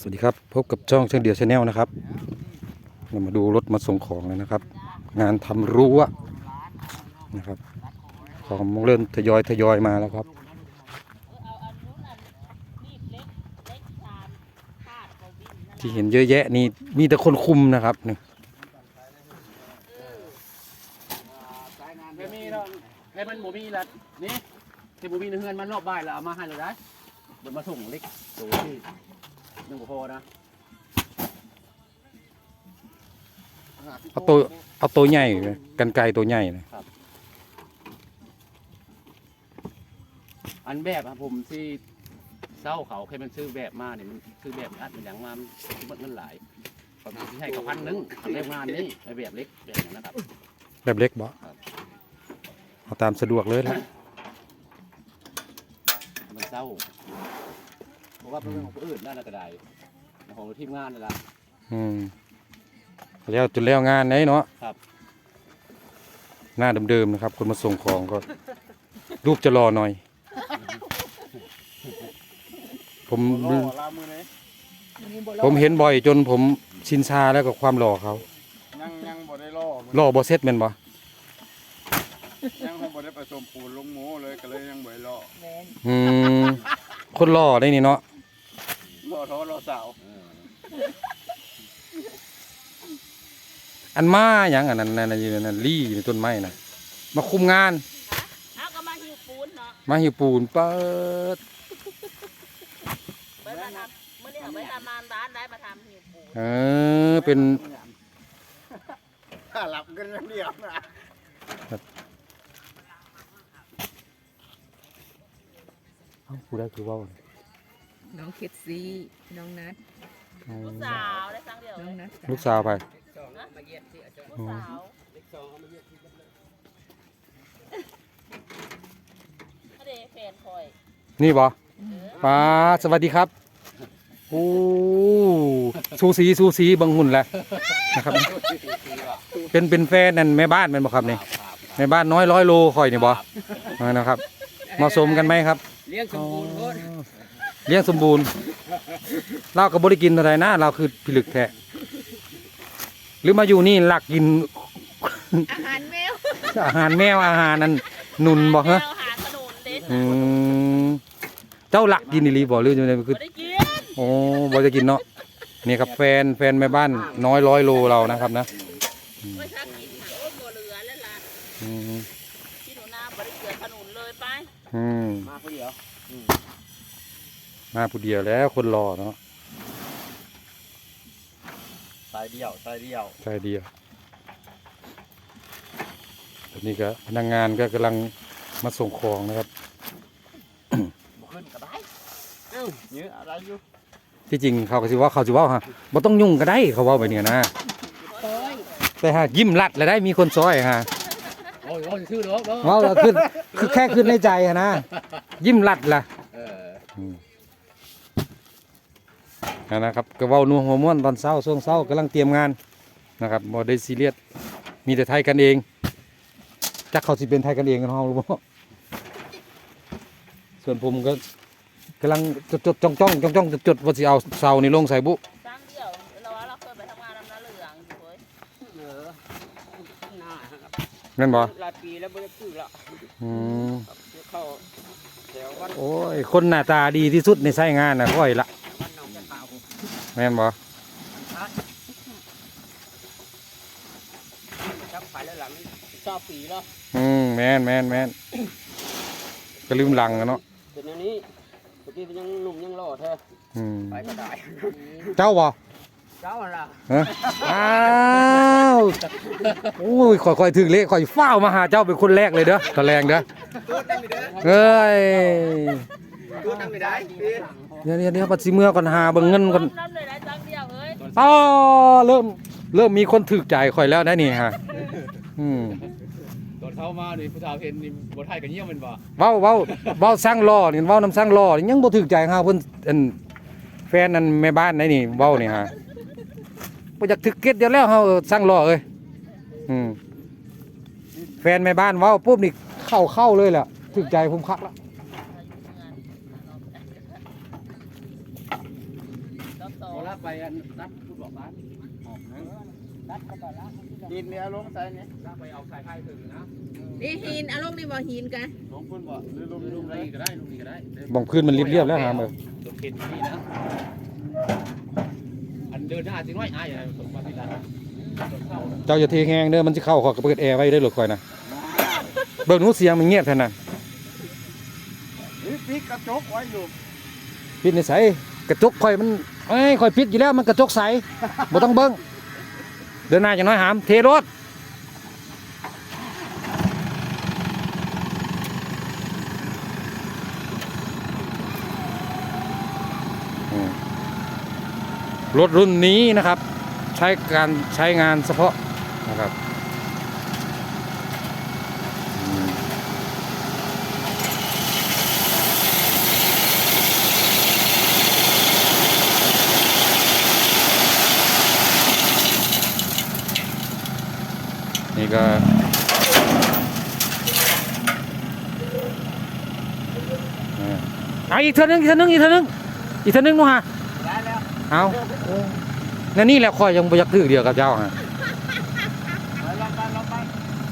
สวัสดีครับ พบกับช่องเชิงเดียวชาแนลนะครับเรามาดูรถมาส่งของเลยนะครับ งานทำรั้วนะครับ ของเริ่มทยอยทยอยมาแล้วครับที่เห็นเยอะแยะนี่มีแต่คนคุมนะครับนี่ไม่มีแล้วให้มันหมูมีละนี่ที่หมูมีในเฮือนมันรอบบ้านแล้วเอามาให้เลยได้บนมาส่งเล็กตัวที่ ยังบ่พอนะเอาตัวเอาตัวใหญ่เลยกันไกลตัวใหญ่เลยอันแบบอะผมที่เศร้าเขาเคยมันซื้อแบบมาเนี่ยมันซื้อแบบอัดมันอย่างมามันมันเงินหลายผมที่ให้เขาพันหนึงทำเรื่องงานนี้ไอแบบเล็กแบบอย่างนั้นนะครับ แบบเล็กบ่ครับเอาตามสะดวกเลยนะมันเศร้าเพ ราะว่าเป็นเรื่องของคนอื่นนั่นนะก็ได้ของทีมงานนั่นแหละอืมแล้วจนแล้วงานไหนเนาะครับ หน้าเดิมๆนะครับ คนมาส่งของก็ รูปจะรอหน่อย ผมลามือเลยผมเห็นบ่อยจนผมชินชาแล้วกับความหล่อเขายังยังบ่ได้ล่อมันหล่อบ่เซ็ตแม่นบ่ยังคงบ่ได้ผสมปูนลงหมูเลยก็เลยยังบ่ได้ล่ออืมคนหล่อได้นี่เนาะ ล่อท้อล่อสาวเอออันมาหยังอันนั้นนั่นอยู่นั่นลี่อยู่ในต้นไม้น่ะมาคุมงาน เอาก็มาหิวปูนเนาะมาหิวปูนเปิดเปิดมาทำมื่อนี้เอาไปทำงานร้านได้มาทำหิวปูนเออเป็นหลับกันอย่างเดียวนะเอ้าผู้ได้คือเว่า น้องเคดซี่น้องนัดอืมลูกสาวได้ครั้งเดียวน้องนัดลูกสาวไปลูกสาวเขาเดแฟนคอยนี่บ่ป้าสวัสดีครับโอ้สูสีสูสีเบังหุ่นแหละนะครับ เป็นเป็นแฟนนั่นแม่บ้านแม่นบ่ครับนี่แม่บ้านน้อยร้อยโลคอยนี่บ่เออนะครับเหมาะสมกันไหมครับ เลี้ยงสมบูรณ์โคตร เลี้ยงสมบูรณ์เราก็บ่ได้กินอะไรนะเราคือพิลึกแท้หรือมาอยู่นี่หลักกิน อาหารแมวอาหารแมวอาหารนั่นหนุนบ่ฮะแนวหาขนุนเด็ดอืมเจ้าหลักกินอีหลีบ่หรือจังไดคือไม่ได้กินโอ้บ่จะกินเนาะนี่ครับแฟนแฟนแม่บ้านน้อยร้อยโลเรานะครับนะไม่ชักกินค่ะโอ้โหเหลือแล้วล่ะอืมที่หนูนาบริเกิดขนุนเลยไปอืมมาคนเดียว มาผู้เดียวแล้วคนรอเนาะสายเดียวสายเดียวใจเดียวตอนนี้ก็พนักงานก็กำลังมาส่งของนะครับ บ่ขึ้นก็ได้เอ้าเยอะอะไรอยู่ที่จริงเขาก็สิว่าเขาสิว่าฮะบ่ต้องยุ่งก็ได้เขาเว่าไปเนี่ยนะแต่ฮะยิ้มรัดแล้วได้มีคนซอยฮะโอ้ยโอ้ยชื่อเด้อเด้อเว้าแล้วขึ้นคือแค่ขึ้นในใจฮะนะยิ้มรัดล่ะ เออนั่น นะครับก็เว้านัวหัวม่วนตอนเช้าช่วงเช้ากำลังเตรียมงานนะครับบ่ได้ซีเรียสมีแต่ไทยกันเองจักเขาสิเป็นไทยกันเองกันเฮาหรือบ่ส่วนผมก็กำลังจดจดจ้องจ้องจ้องจ้องจดจดว่าสิเอาเสานี่ลงใส่บุสร้างเดียวเราว่าเราเคยไปทำงานน้ำน้าเหลืองอยู่เว้ยเออหน้าครับแม่นบ่หลายปีแล้วบ่ได้ซื้อละอืมเดี๋ยวเข้าแถววัดโอ้ยคนหน้าตาดีที่สุดในไส้งานน่ะค่อยละบ้านหนองกระขาว แม่นบ่จับไปแล้วหลังชอบปีแล้วอืมแม่นแม่นแม่นก็ลืมหลังอะเนาะเป็นอันนี้เมื่อกี้ยังหนุ่มยังหล่อแท้อืมไปก็ได้เจ้าบ่เจ้าอะไรฮะอ้าวโอ้ยค่อยๆถึงเลขค่อยฟ้าวมาหาเจ้าเป็นคนแรกเลยเด้อตะแรงเด้อเอ้ยดูนั่งไม่ได้ เดี๋ยวเดี๋ยวเดี๋ยวปัดสิเมื่อก่อนหาเบิ่งเงินก่อนน้ำเลยนะจังเดียวเอ้ยอ๋อเริ่มเริ่มมีคนถึกใจข่อยแล้วนะนี่ฮะอืมตอนเข้ามานี่ผู้สาวเห็นนี่บ่ไทยกันเยี่ยมเป็นบ่เว้าเว้าเว้าสร้างล้อนี่เว้านำสร้างล้อนี่ยังบ่ถึกใจฮะเพิ่นอันแฟนนั่นแม่บ้านไหนนี่เว้านี่ฮะบ่อยากถึกเก็ดเดียวแล้วเฮาเออสร้างล้อเอ้ยอืมแฟนแม่บ้านเว้าปุ๊บนี่เข้าเข้าเลยแหละถึกใจผมคักละ รอบสอง ไปอันนัดพูดบอกร้านออกนึงดินเนี่ยเอาลงใส่นี่ถ้าไปเอาสายไฟถึงนะนี่หินอารมณ์นี่บ่หินกันลงพุ่นบ่หรือลงลุลุงงเลนี่ยก็ได้ลุงนี่ก็ได้บองพื้นมันเรียบๆแล้วหามเออตัวเข็นนี่นะอันเดินหน้าสิน้อยอ้ายอะไรสมบัติร้านเจ้าอย่าเทแห้งเด้อมันสิเข้าขอยก็เปิดแอร์ไว้ได้อรถข่อยนะเบิ่งหนูเสียงมันเงียบแท้น่ะนี่ปิดกระจกไว้อยู่ปิดในใสกระจกข่อยมัน เอ้ยข่อยปิดอยู่แล้วมันกระจกใสบ่ต้องเบิ่งเดินหน้าจังน้อยหาม เทรถรถรุ่นนี้นะครับ ใช้การใช้งานเฉพาะนะครับ นี่ก็อ่าเอาอีกเท่านึงอีกเท่านึงอีกเท่านึงอีกเท่านึงนู่นฮะได้แล้วเอานั่นนี่แหละคอยยังบ่อยากถือเดียวกับเจ้าฮะไปลองไปลองไป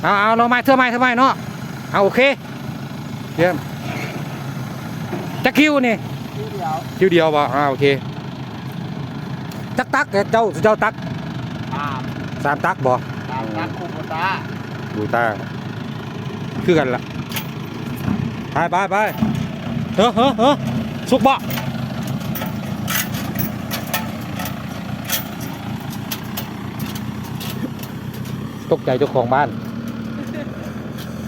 เอาเอาเราไม่เท่าไม่เท่าไม่เนาะเอาโอเคเยี่ยมจะคิวนี่ทีเดียวคิวเดียวบ่อ่าโอเคตักตักเจ้าเจ้าตักตามสามตักบ่ ตามตามคูโบตาดูตาคือกันล่ะไปไปไปเฮ้อเฮ้อเฮ้อสุกบ่ตกใจเจ้าของบ้าน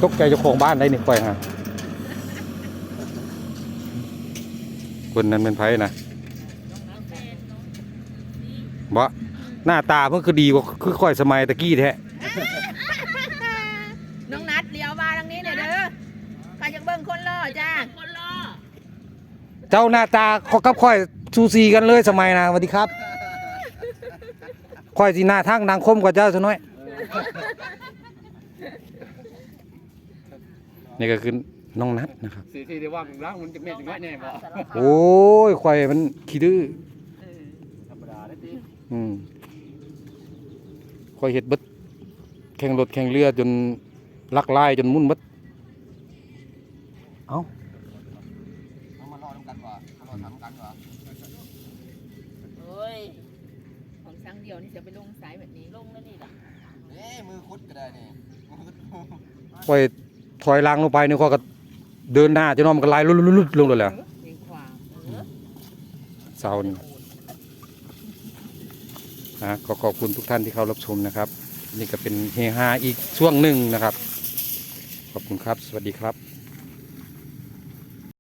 ตกใจเจ้าของบ้านได้นี่ค่อยฮะคนนั้นเป็นไผนะบ่หน้าตาเพิ่งคือดีกว่าคือค่อยสมัยตะกี้แท้ น้องนัดเลี้ยวมาทางนี้หน่อยเด้อใครจะเบิ่งคนล่อ จ้าคนรอเจ้าหน้าตาขอกับค่อยซูซีกันเลยสมัยนะสวัสดีครับค่อยสีหน้าทั้งนางคมกว่าเจ้าซะหน่อย นี่ก็คือน้องนัดนะครับ สีที่ได้ว่างล้างมันจะเม็ดจะง่ายแน่บ่โอ้ยค่อยมันขี้ดื้อธรรมดาได้ตีอืมค่อยเห็ดเบิดแข่งรถแข่งเรือจนลักลายจนมุ่นเบิด เอ้าเอามารอทำกันวะมารอทำกันวะเฮ้ย ของสังเดียวนี่จะไปลงสายแบบนี้ลงแล้วนี่ล่ะเอ้มือคุดก็ได้นี่ค่อยถอยหลังลงไปนี่ค่อยก็เดินหน้าจนนอนมันก็ไหลายลุดๆๆลงเลยแหละเรียงขวางเสาร์นี่นะก็ขอบคุณทุกท่านที่เข้ารับชมนะครับ นี่ก็เป็นเฮฮาอีกช่วงหนึ่งนะครับ ขอบคุณครับ สวัสดีครับ